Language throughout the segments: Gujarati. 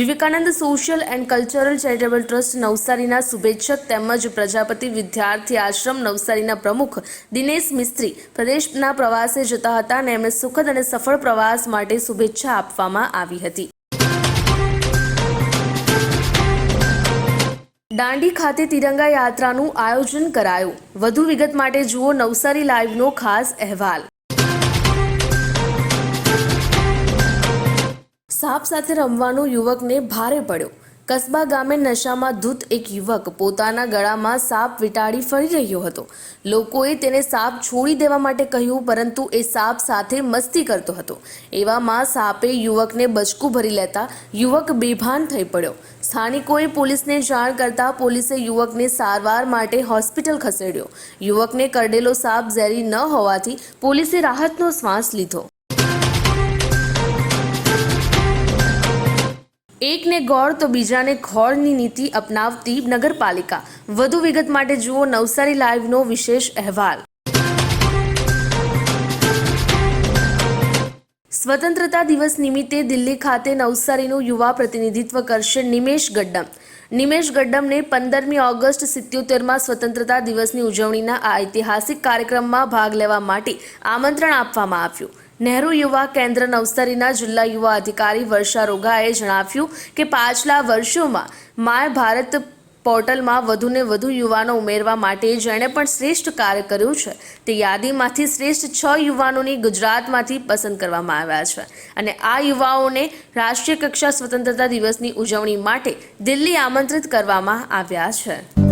Vivekananda social and cultural charitable trust નવસારીના શુભેચ્છક તેમજ પ્રજાપતિ વિદ્યાર્થી આશ્રમ નવસારીના પ્રમુખ દિનેશ મિસ્ત્રી પ્રદેશના પ્રવાસે જતા હતા અને એમને સુખદ અને સફળ પ્રવાસ માટે શુભેચ્છા આપવામાં આવી હતી. દાંડી ખાતે તિરંગા યાત્રાનું આયોજન કરાયું. વધુ વિગત માટે જુઓ નવસારી લાઈવનો ખાસ અહેવાલ. સાપ સાથે રમવાનો યુવકને ભારે પડ્યો. કસ્બા ગામે નશામાં ધૂત એક યુવક પોતાના ગળામાં સાપ વીંટાળી ફરી રહ્યો હતો. લોકોએ તેને સાપ છોડી દેવા માટે કહ્યું, પરંતુ એ સાપ સાથે મસ્તી કરતો હતો. એવામાં સાપે યુવકને બચકું ભરી લેતા યુવક બેભાન થઈ પડ્યો. સ્થાનિકોએ પોલીસને જાણ કરતા પોલીસે યુવકને સારવાર માટે હોસ્પિટલ ખસેડ્યો. યુવકને કરડેલો સાપ ઝેરી ન હોવાથી પોલીસે રાહતનો શ્વાસ લીધો. એકને ગોળ તો બીજાને ખોળની નીતિ અપનાવતી નગરપાલિકા. વધુ વિગત માટે જુઓ નવસારી લાઈવનો વિશેષ અહેવાલ. સ્વતંત્રતા દિવસ નિમિત્તે દિલ્હી ખાતે નવસારીનું યુવા પ્રતિનિધિત્વ કરશે નિમેશ ગડ્ડમ. નિમેશ ગડ્ડમને પંદરમી ઓગસ્ટ સિત્યોતેરમાં સ્વતંત્રતા દિવસની ઉજવણીના આ ઐતિહાસિક કાર્યક્રમમાં ભાગ લેવા માટે આમંત્રણ આપવામાં આવ્યું. નહેરુ યુવા કેન્દ્ર નવસારીના જિલ્લા યુવા અધિકારી વર્ષા રોગાએ જણાવ્યું કે પાછલા વર્ષોમાં માય ભારત પોર્ટલમાં વધુને વધુ યુવાનો ઉમેરવા માટે જેણે પણ શ્રેષ્ઠ કાર્ય કર્યું છે, તે યાદીમાંથી શ્રેષ્ઠ છ યુવાનોની ગુજરાતમાંથી પસંદ કરવામાં આવ્યા છે અને આ યુવાઓને રાષ્ટ્રીય કક્ષા સ્વતંત્રતા દિવસની ઉજવણી માટે દિલ્હી આમંત્રિત કરવામાં આવ્યા છે.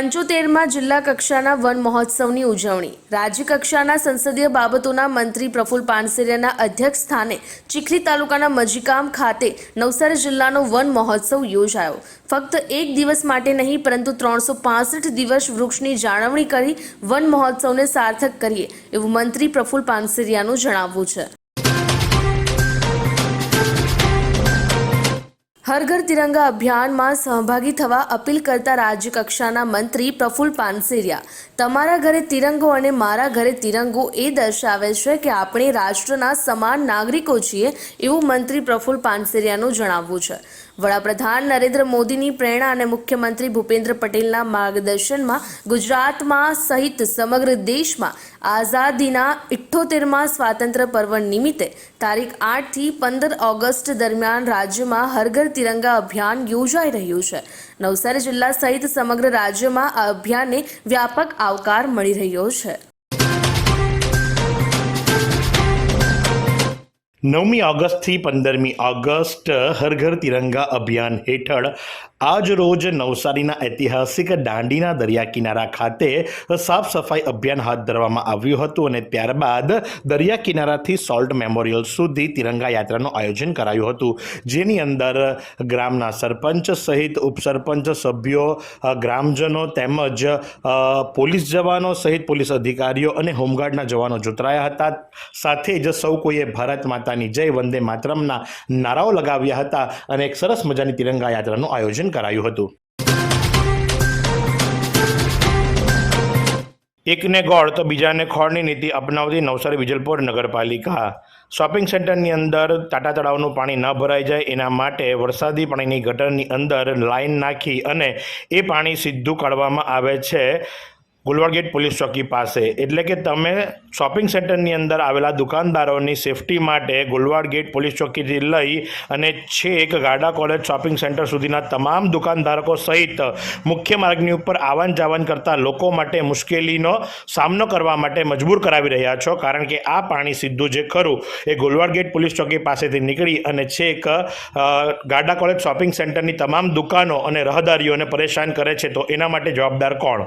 પંચોતેરમાં જિલ્લા કક્ષાના વન મહોત્સવની ઉજવણી. રાજ્ય કક્ષાના સંસદીય બાબતોના મંત્રી પ્રફુલ પાનસેરિયાના અધ્યક્ષ સ્થાને ચીખલી તાલુકાના મજીકામ ખાતે નવસારી જિલ્લાનો વન મહોત્સવ યોજાયો. ફક્ત એક દિવસ માટે નહીં, પરંતુ ત્રણસો પાસઠ દિવસ વૃક્ષની જાળવણી કરી વન મહોત્સવને સાર્થક કરીએ એવું મંત્રી પ્રફુલ પાનસેરિયાનું જણાવવું છે. હર ઘર તિરંગા અભિયાનમાં સહભાગી થવા અપીલ કરતા રાજ્યકક્ષાના મંત્રી પ્રફુલ પાનસેરિયા, તમારા ઘરે તિરંગો અને મારા ઘરે તિરંગો એ દર્શાવે છે કે આપણે રાષ્ટ્રના સમાન નાગરિકો છીએ એવું મંત્રી પ્રફુલ પાનસેરિયાનું જણાવવું છે. વડાપ્રધાન નરેન્દ્ર મોદીની પ્રેરણા અને મુખ્યમંત્રી ભૂપેન્દ્ર પટેલના માર્ગદર્શનમાં ગુજરાતમાં સહિત સમગ્ર દેશમાં આઝાદીના ઇઠ્ઠોતેરમાં સ્વાતંત્ર્ય પર્વ નિમિત્તે તારીખ આઠથી પંદર ઓગસ્ટ દરમિયાન રાજ્યમાં હરઘર તિરંગા અભિયાન યોજાઈ રહ્યું છે. નવસારી જિલ્લા સહિત સમગ્ર રાજ્યમાં આ અભિયાનને વ્યાપક આવકાર મળી રહ્યો છે. નવમી ઓગસ્ટથી પંદરમી ઓગસ્ટ હર ઘર તિરંગા અભિયાન હેઠળ આજ રોજ નવસારીના ઐતિહાસિક દાંડીના દરિયા કિનારા ખાતે સાફ સફાઈ અભિયાન હાથ ધરવામાં આવ્યું હતું અને ત્યારબાદ દરિયા કિનારાથી સોલ્ટ મેમોરિયલ સુધી તિરંગા યાત્રાનું આયોજન કરાયું હતું. જેની અંદર ગ્રામના સરપંચ સહિત ઉપસરપંચ સભ્યો ગ્રામજનો તેમજ પોલીસ જવાનો સહિત પોલીસ અધિકારીઓ અને હોમગાર્ડના જવાનો જોતરાયા હતા. સાથે જ સૌ કોઈએ ભારત માતાની જય વંદે માતરમના નારાઓ લગાવ્યા હતા અને એક સરસ મજાની તિરંગા યાત્રાનું આયોજન કરાયું હતું. એકને ગોળ તો બીજાને ખોળની નીતિ અપનાવતી નવસારી વિજલપોર નગરપાલિકા. શોપિંગ સેન્ટરની અંદર ટાટા તળાવનું પાણી ન ભરાઈ જાય એના માટે વરસાદી પાણીની ગટરની અંદર લાઈન નાખી અને એ પાણી સીધું કાઢવામાં આવે છે. ગુલવાડ ગેટ પોલીસ ચોકી પાસે. એટલે કે તમે શોપિંગ સેન્ટરની અંદર આવેલા દુકાનદારોની સેફટી માટે ગુલવાડ ગેટ પોલીસ ચોકીથી લઈ અને છેક ગાડા કોલેજ શોપિંગ સેન્ટર સુધીના તમામ દુકાનધારકો સહિત મુખ્ય માર્ગની ઉપર આવન જાવન કરતા લોકો માટે મુશ્કેલીનો સામનો કરવા માટે મજબૂર કરાવી રહ્યા છો. કારણ કે આ પાણી સીધું જે ખરું એ ગુલવાડ ગેટ પોલીસ ચોકી પાસેથી નીકળી અને છેક ગાડા કોલેજ શોપિંગ સેન્ટરની તમામ દુકાનો અને રહદારીઓને પરેશાન કરે છે. તો એના માટે જવાબદાર કોણ?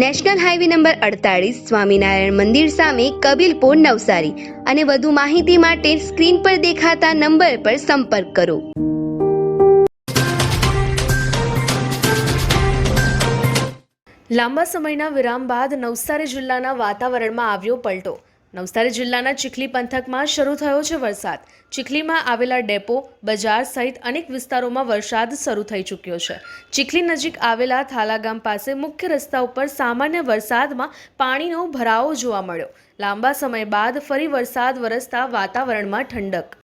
નેશનલ હાઈવે નંબર અડતાળીસ સ્વામિનારાયણ મંદિર સામે કબીલપુર નવસારી અને વધુ માહિતી માટે સ્ક્રીન પર દેખાતા નંબર પર સંપર્ક કરો. લાંબા સમયના વિરામ બાદ નવસારી જિલ્લાના વાતાવરણમાં આવ્યો પલટો. નવસારી જિલ્લાના ચીખલી પંથકમાં શરૂ થયો છે વરસાદ. ચીખલીમાં આવેલા ડેપો, બજાર સહિત અનેક વિસ્તારોમાં વરસાદ શરૂ થઈ ચૂક્યો છે. ચીખલી નજીક આવેલા થાલા ગામ પાસે મુખ્ય રસ્તા ઉપર સામાન્ય વરસાદમાં પાણીનો ભરાવો જોવા મળ્યો. લાંબા સમય બાદ ફરી વરસાદ વરસતા વાતાવરણમાં ઠંડક.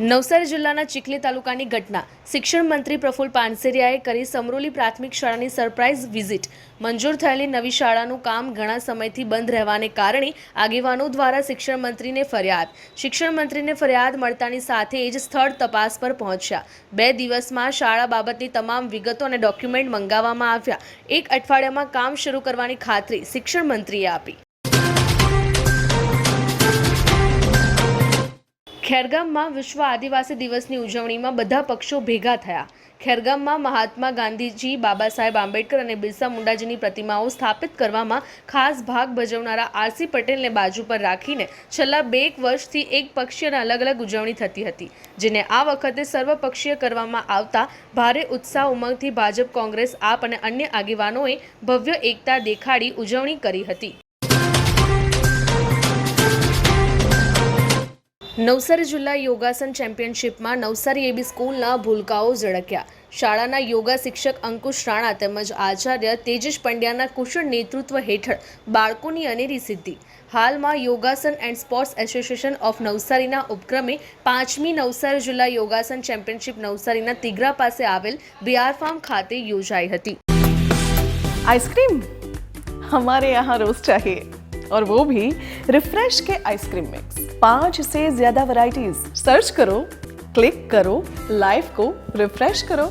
નવસારી જિલ્લાના ચીખલી તાલુકાની ઘટના. શિક્ષણ મંત્રી પ્રફુલ પાનસેરિયાએ કરી સમરોલી પ્રાથમિક શાળાની સરપ્રાઇઝ વિઝિટ. મંજૂર થયેલી નવી શાળાનું કામ ઘણા સમયથી બંધ રહેવાને કારણે આગેવાનો દ્વારા શિક્ષણ મંત્રીને ફરિયાદ. શિક્ષણ મંત્રીને ફરિયાદ મળતાની સાથે જ સ્થળ તપાસ પર પહોંચ્યા. બે દિવસમાં શાળા બાબતની તમામ વિગતો અને ડોક્યુમેન્ટ મંગાવવામાં આવ્યા. એક અઠવાડિયામાં કામ શરૂ કરવાની ખાતરી શિક્ષણ મંત્રીએ આપી. ખેરગામમાં વિશ્વ આદિવાસી દિવસની ઉજવણીમાં બધા પક્ષો ભેગા થયા. ખેરગામમાં મહાત્મા ગાંધીજી, બાબા સાહેબ આંબેડકર અને બિરસા મુંડાજીની પ્રતિમાઓ સ્થાપિત કરવામાં ખાસ ભાગ ભજવનારા આરસી પટેલને બાજુ પર રાખીને છેલ્લા બે એક વર્ષથી એક પક્ષીય અલગ અલગ ઉજવણી થતી હતી, જેને આ વખતે સર્વપક્ષીય કરવામાં આવતા ભારે ઉત્સાહ ઉમંગથી ભાજપ, કોંગ્રેસ, આપ અને અન્ય આગેવાનોએ ભવ્ય એકતા દેખાડી ઉજવણી કરી હતી. નવસારી જિલ્લા યોગાસન ચેમ્પિયનશિપમાં નવસારી એબી સ્કૂલના ભૂલકાઓ ઝળક્યા શાળાના યોગા શિક્ષક અંકુશ રાણા તેમજ આચાર્ય તેજસ પંડ્યાના કુશળ નેતૃત્વ હેઠળ બાળકોની અનેરી સિદ્ધિ હાલમાં યોગાસન એન્ડ સ્પોર્ટ્સ એસોસિએશન ઓફ નવસારીના ઉપક્રમે પાંચમી નવસારી જિલ્લા યોગાસન ચેમ્પિયનશિપ નવસારીના તિગરા પાસે આવેલ બિયાર ફાર્મ ખાતે યોજાઈ હતી आइसक्रीम हमारे यहाँ रोज चाहिए और वो भी रिफ्रेश के आइसक्रीम मिक्स पांच से ज्यादा वैरायटीज सर्च करो क्लिक करो लाइफ को रिफ्रेश करो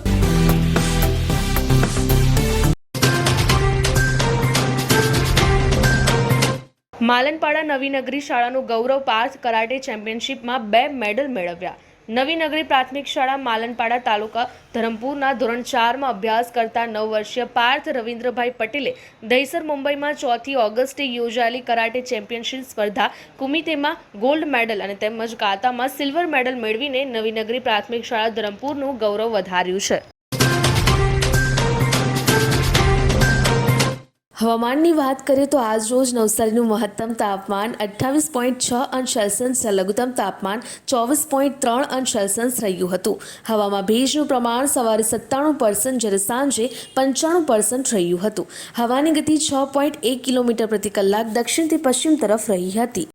માલનપાડા નવી નગરી શાળાનું ગૌરવ પાર્થ કરાટે ચેમ્પિયનશિપમાં બે મેડલ મેળવ્યા નવી નગરી પ્રાથમિક શાળા માલનપાડા તાલુકા ધરમપુરના ધોરણ ચારમાં અભ્યાસ કરતા નવ વર્ષીય પાર્થ રવિન્દ્રભાઈ પટેલે દહીસર મુંબઈમાં ચોથી ઓગસ્ટે યોજાયેલી કરાટે ચેમ્પિયનશિપ સ્પર્ધા કુમિતેમાં ગોલ્ડ મેડલ અને તેમજ કાતામાં સિલ્વર મેડલ મેળવીને નવી નગરી પ્રાથમિક શાળા ધરમપુરનું ગૌરવ વધાર્યું છે. હવામાનની વાત કરીએ તો આજ રોજ નવસારીનું મહત્તમ તાપમાન અઠ્ઠાવીસ પોઈન્ટ છ અંશ સેલ્સિયસ, લઘુત્તમ તાપમાન ચોવીસ પોઈન્ટ ત્રણ અંશ સેલ્સિયસ રહ્યું હતું. હવામાં ભેજનું પ્રમાણ સવારે સત્તાણું પર્સન્ટ જ્યારે સાંજે પંચાણું પર્સન્ટ રહ્યું હતું. હવાની ગતિ છ પોઈન્ટ એક કિલોમીટર પ્રતિ કલાક દક્ષિણથી પશ્ચિમ તરફ રહી હતી.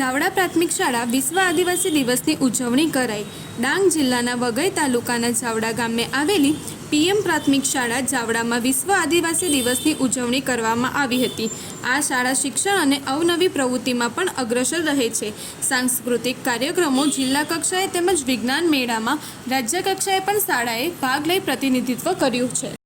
જાવડા પ્રાથમિક શાળા વિશ્વ આદિવાસી દિવસની ઉજવણી કરાઈ. ડાંગ જિલ્લાના વઘઈ તાલુકાના જાવડા ગામે આવેલી પીએમ પ્રાથમિક શાળા જાવડામાં વિશ્વ આદિવાસી દિવસની ઉજવણી કરવામાં આવી હતી. આ શાળા શિક્ષણ અને અવનવી પ્રવૃત્તિમાં પણ અગ્રસર રહે છે. સાંસ્કૃતિક કાર્યક્રમો જિલ્લા કક્ષાએ તેમજ વિજ્ઞાન મેળામાં રાજ્ય કક્ષાએ પણ શાળાએ ભાગ લઈ પ્રતિનિધિત્વ કર્યું છે.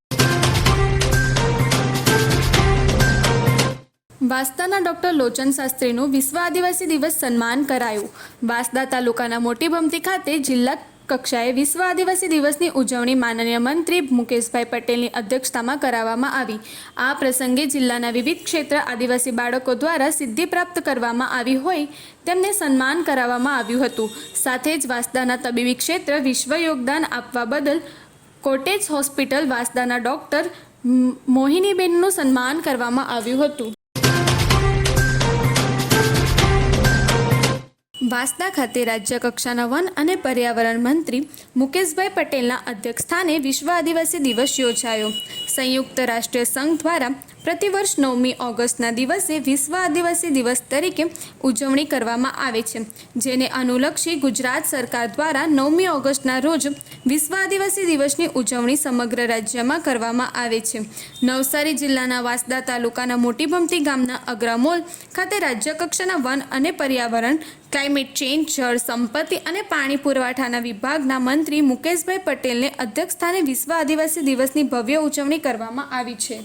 વાંસદાના ડોક્ટર લોચન શાસ્ત્રીનું વિશ્વ આદિવાસી દિવસ સન્માન કરાયું. વાસદા તાલુકાના મોટી બમતી ખાતે જિલ્લા કક્ષાએ વિશ્વ આદિવાસી દિવસની ઉજવણી માનનીય મંત્રી મુકેશભાઈ પટેલની અધ્યક્ષતામાં કરાવવામાં આવી. આ પ્રસંગે જિલ્લાના વિવિધ ક્ષેત્ર આદિવાસી બાળકો દ્વારા સિદ્ધિ પ્રાપ્ત કરવામાં આવી હોય તેમને સન્માન કરાવવામાં આવ્યું હતું. સાથે જ વાસદાના તબીબી ક્ષેત્ર વિશ્વ યોગદાન આપવા બદલ કોટેજ હોસ્પિટલ વાસદાના ડોક્ટર મોહિનીબેનનું સન્માન કરવામાં આવ્યું હતું. વાંસદા ખાતે રાજ્ય કક્ષાના વન અને પર્યાવરણ મંત્રી મુકેશભાઈ પટેલના અધ્યક્ષસ્થાને વિશ્વ આદિવાસી દિવસ યોજાયો. સંયુક્ત રાષ્ટ્રીય સંઘ દ્વારા પ્રતિવર્ષ નવમી ઓગસ્ટના દિવસે વિશ્વ આદિવાસી દિવસ તરીકે ઉજવણી કરવામાં આવે છે, જેને અનુલક્ષી ગુજરાત સરકાર દ્વારા નવમી ઓગસ્ટના રોજ વિશ્વ આદિવાસી દિવસની ઉજવણી સમગ્ર રાજ્યમાં કરવામાં આવે છે. નવસારી જિલ્લાના વાંસદા તાલુકાના મોટી ભમતી ગામના અગ્રામોલ ખાતે રાજ્ય કક્ષાના વન અને પર્યાવરણ, ક્લાઇમેટ ચેન્જ, જળ સંપત્તિ અને પાણી પુરવઠાના વિભાગના મંત્રી મુકેશભાઈ પટેલને અધ્યક્ષસ્થાને વિશ્વ આદિવાસી દિવસની ભવ્ય ઉજવણી કરવામાં આવી છે.